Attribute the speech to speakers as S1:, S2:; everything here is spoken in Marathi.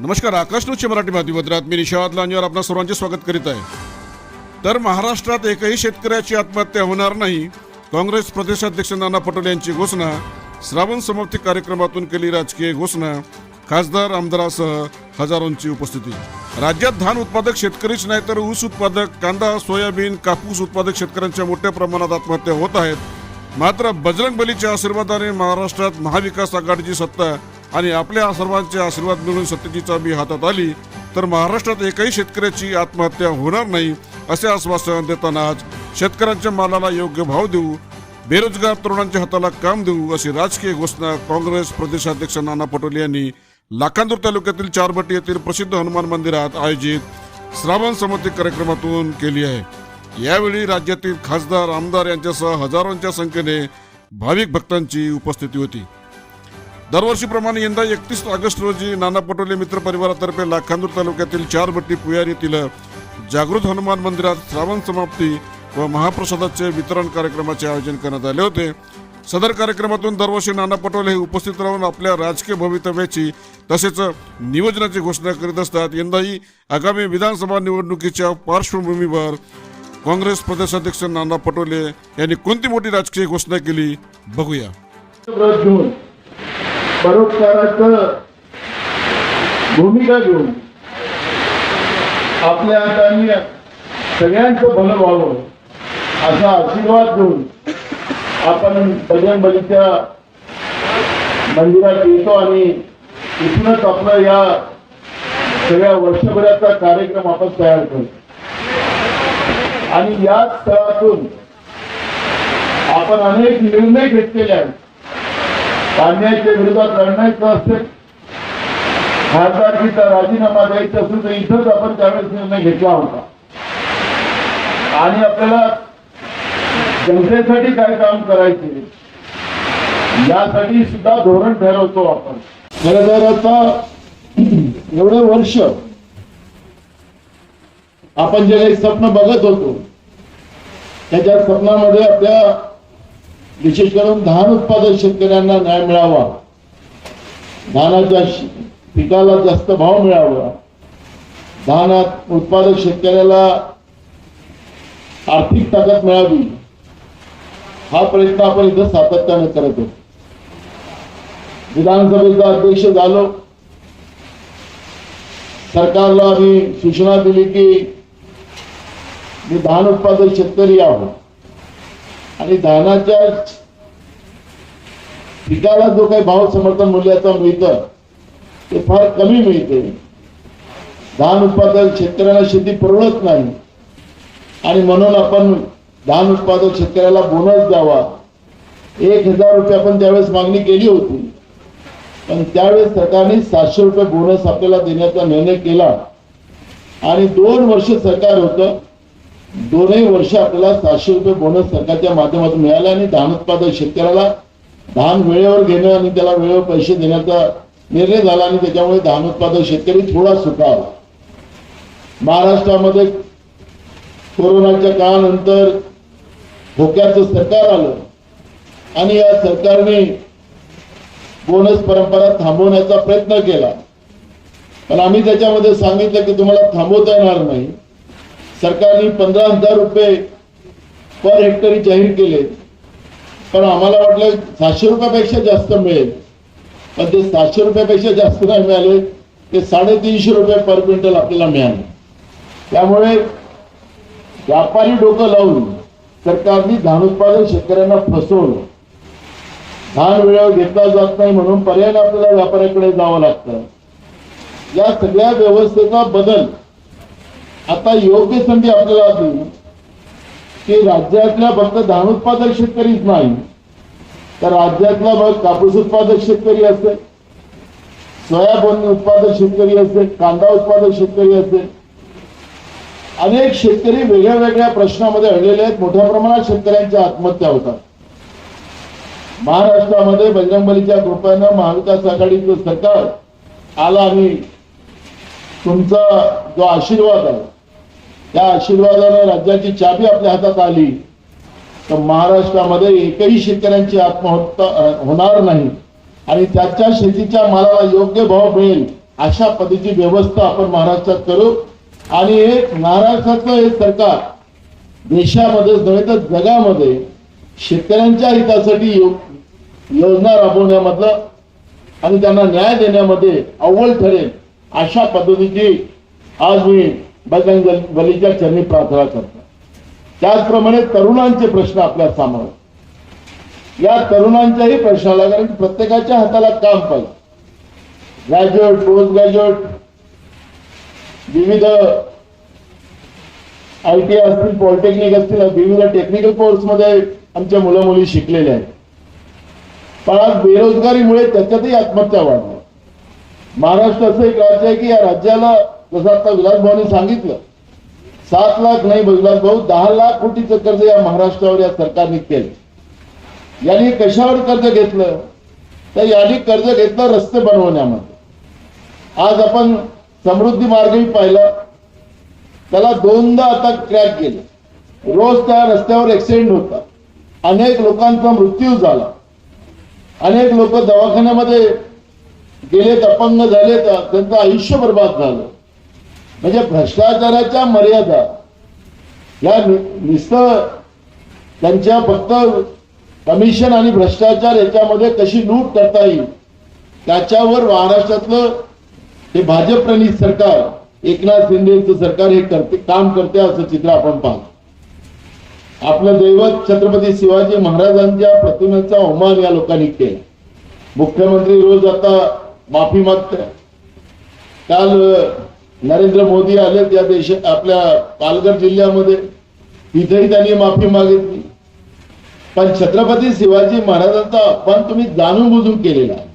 S1: नमस्कार आकाश न्यूजच्या मराठी बातमीपत्रात मी निशाद लांजेवर आपल्या सर्वांचे स्वागत करीत आहे. तर महाराष्ट्रात एकही शेतकऱ्याची आत्महत्या होणार नाही काँग्रेस प्रदेशाध्यक्ष नाना पटोले यांची घोषणा श्रावण समाप्ती कार्यक्रमातून केली राजकीय घोषणा खासदार आमदारासह हजारोंची उपस्थिती. राज्यात धान उत्पादक शेतकरीच नाही तर ऊस उत्पादक कांदा सोयाबीन कापूस उत्पादक शेतकऱ्यांच्या मोठ्या प्रमाणात आत्महत्या होत आहेत. मात्र बजरंग बलीच्या आशीर्वादाने महाराष्ट्रात महाविकास आघाडीची सत्ता आणि आपल्या सर्वांचे आशीर्वाद मिळून सत्तेची चाबी हातात आली तर महाराष्ट्रात एकही शेतकऱ्याची आत्महत्या होणार नाही असे आश्वासन देताना आज शेतकऱ्यांच्या मालाला योग्य भाव देऊ बेरोजगार तरुणांच्या हाताला काम देऊ अशी राजकीय घोषणा काँग्रेस प्रदेशाध्यक्ष नाना पटोले यांनी लाखांदूर तालुक्यातील चारबटी येथील प्रसिद्ध हनुमान मंदिरात आयोजित श्रावण समती कार्यक्रमातून केली आहे. यावेळी राज्यातील खासदार आमदार यांच्यासह हजारोंच्या संख्येने भाविक भक्तांची उपस्थिती होती. दरवर्षीप्रमाणे यंदा एकतीस ऑगस्ट रोजी नाना पटोले मित्र परिवारातर्फे लाखांदूर तालुक्यातील चार बट्टी पुयार येथील जागृत हनुमान मंदिरात श्रावण समाप्ती व महाप्रसादाचे वितरण कार्यक्रमाचे आयोजन करण्यात आले होते. सदर कार्यक्रमातून दरवर्षी नाना पटोले हे उपस्थित राहून आपल्या राजकीय भवितव्याची तसेच नियोजनाची घोषणा करीत असतात. यंदाही आगामी विधानसभा निवडणुकीच्या पार्श्वभूमीवर काँग्रेस प्रदेशाध्यक्ष नाना पटोले यांनी कोणती मोठी राजकीय घोषणा केली? बघूया.
S2: परोपकाराचं भूमिका घेऊन आपल्या हाताने सगळ्यांचं भलं व्हावं असा आशीर्वाद घेऊन आपण भजन बलीच्या मंदिरात येतो आणि इथूनच आपला या सगळ्या वर्षभराचा कार्यक्रम आपण तयार करतो आणि याच स्थळातून आपण अनेक निर्णय घेतलेले आहेत. अन्यायाच्या विरोधात लढण्याचं असेल खासदारकीचा राजीनामा द्यायचा असेल तर इथंच आपण त्यावेळेस निर्णय घेतला होता. आणि आपल्याला जनतेसाठी काय काम करायचे? यासाठी सुद्धा धोरण ठरवतो आपण. खरं तर आता एवढं वर्ष आपण जे काही स्वप्न बघत होतो त्याच्या स्वप्नामध्ये आपल्या विशेष करून धान उत्पादक शेतकऱ्यांना न्याय मिळावा. धानाच्या पिकाला जास्त भाव मिळावा. धानात उत्पादक शेतकऱ्याला आर्थिक ताकद मिळावी. हा प्रयत्न आपण इथं सातत्याने करत होतो विधानसभेचा अध्यक्ष झालो. सरकारला आम्ही सूचना दिली की मी धान उत्पादक शेतकरी आहोत. आणि धानाच्या पिकाला जो काही भाव समर्थन मूल्याचा मिळतं ते फार कमी मिळते. धान उत्पादक शेतकऱ्याला शेती परवडत नाही. आणि म्हणून आपण धान उत्पादक शेतकऱ्याला बोनस द्यावा. एक हजार रुपये आपण त्यावेळेस मागणी केली होती. पण त्यावेळेस सरकारने सातशे रुपये बोनस आपल्याला देण्याचा निर्णय केला. आणि दोन वर्ष सरकार होतं दोनही वर्ष आपल्याला सातशे रुपये बोनस सरकारच्या माध्यमातून मिळाला आणि धान उत्पादक शेतकऱ्याला धान वेळेवर घेणं आणि त्याला वेळेवर पैसे देण्याचा निर्णय झाला आणि त्याच्यामुळे धान उत्पादक शेतकरी थोडा सुखावला. महाराष्ट्रामध्ये कोरोनाच्या काळानंतर धोक्याचं सरकार आलं आणि या सरकारने बोनस परंपरा थांबवण्याचा प्रयत्न केला. पण आम्ही त्याच्यामध्ये सांगितलं की तुम्हाला थांबवता येणार नाही. सरकारने पंधरा हजार रुपये पर हेक्टरी जाहीर केले. पण आम्हाला वाटलं सातशे रुपयापेक्षा जास्त मिळेल. पण ते सातशे रुपयापेक्षा जास्त नाही मिळाले ते साडेतीनशे रुपये पर क्विंटल आपल्याला मिळाले. त्यामुळे व्यापारी डोकं लावून सरकारने धान उत्पादन शेतकऱ्यांना फसवलं. धान वेळेवर घेतला जात नाही म्हणून पर्याय आपल्याला व्यापाऱ्याकडे जावं लागतं. या सगळ्या व्यवस्थेचा बदल आता योग्य संधी आपल्याला आली की राज्यातल्या फक्त धान उत्पादक शेतकरीच नाही तर राज्यातला बघ कापूस उत्पादक शेतकरी असेल सोयाबीन उत्पादक शेतकरी असेल कांदा उत्पादक शेतकरी असेल. अनेक शेतकरी वेगळ्या वेगळ्या प्रश्नामध्ये अडलेले आहेत मोठ्या प्रमाणात शेतकऱ्यांच्या आत्महत्या होतात. महाराष्ट्रामध्ये बजरंगबलीच्या कृपेनं महाविकास आघाडीचं सरकार आला आणि तुमचा जो आशीर्वाद आहे त्या आशीर्वादानं राज्याची चाबी आपल्या हातात आली. तर महाराष्ट्रामध्ये एकही शेतकऱ्यांची आत्महत्या होणार नाही. आणि त्याच्या शेतीच्या मालाला योग्य भाव मिळेल अशा पद्धतीची व्यवस्था आपण महाराष्ट्रात करू. आणि एक महाराष्ट्राचं हे सरकार देशामध्येच नव्हे तर जगामध्ये शेतकऱ्यांच्या हितासाठी यो- योजना राबवण्यामधलं आणि त्यांना न्याय देण्यामध्ये अव्वल ठरेल अशा पद्धतीची आज मी बजरंग बलीच्या चरणी प्रार्थना करतो त्याचप्रमाणे तरुणांचे प्रश्न आपल्यासमोर या तरुणांच्याही प्रश्नाला कारण की प्रत्येकाच्या हाताला काम पाहिजे. ग्रॅज्युएट पोस्ट ग्रॅज्युएट विविध आय टी असतील पॉलिटेक्निक असतील विविध टेक्निकल कोर्समध्ये आमच्या मुलं मुली शिकलेल्या आहेत. पण आज बेरोजगारीमुळे त्याच्यातही आत्महत्या वाढल्या महाराष्ट्र असं एक राज्य आहे की या राज्याला जसं आता विलास भाऊने सांगितलं सात लाख नाही विलास भाऊ दहा लाख कोटीचं कर्ज या महाराष्ट्रावर या सरकारने केलं. यांनी कशावर कर्ज घेतलं? तर यांनी कर्ज घेतलं रस्ते बनवण्यामध्ये. आज आपण समृद्धी मार्गही पाहिला. त्याला दोनदा आता क्रॅक गेले. रोज त्या रस्त्यावर ऍक्सिडेंट होता. अनेक लोकांचा मृत्यू झाला. अनेक लोक दवाखान्यामध्ये गेलेत अपंग झालेत त्यांचं आयुष्य बर्बाद झालं. म्हणजे भ्रष्टाचाराच्या मर्यादा. या नुसतं त्यांच्या फक्त कमिशन आणि भ्रष्टाचार याच्यामध्ये कशी लूट करता येईल त्याच्यावर महाराष्ट्रातलं हे भाजप प्रणित सरकार एकनाथ शिंदेचं सरकार हे करते काम करते असं चित्र आपण पाहतो. आपलं दैवत छत्रपती शिवाजी महाराजांच्या प्रतिमेचा अवमान या लोकांनी केला. मुख्यमंत्री रोज आता माफी मागत काल नरेंद्र मोदी आले त्या देश आपल्या पालघर जिल्ह्यामध्ये. तिथेही त्यांनी माफी मागितली. पण छत्रपती शिवाजी महाराजांचा अपमान तुम्ही जाणून बुजून केलेला आहे.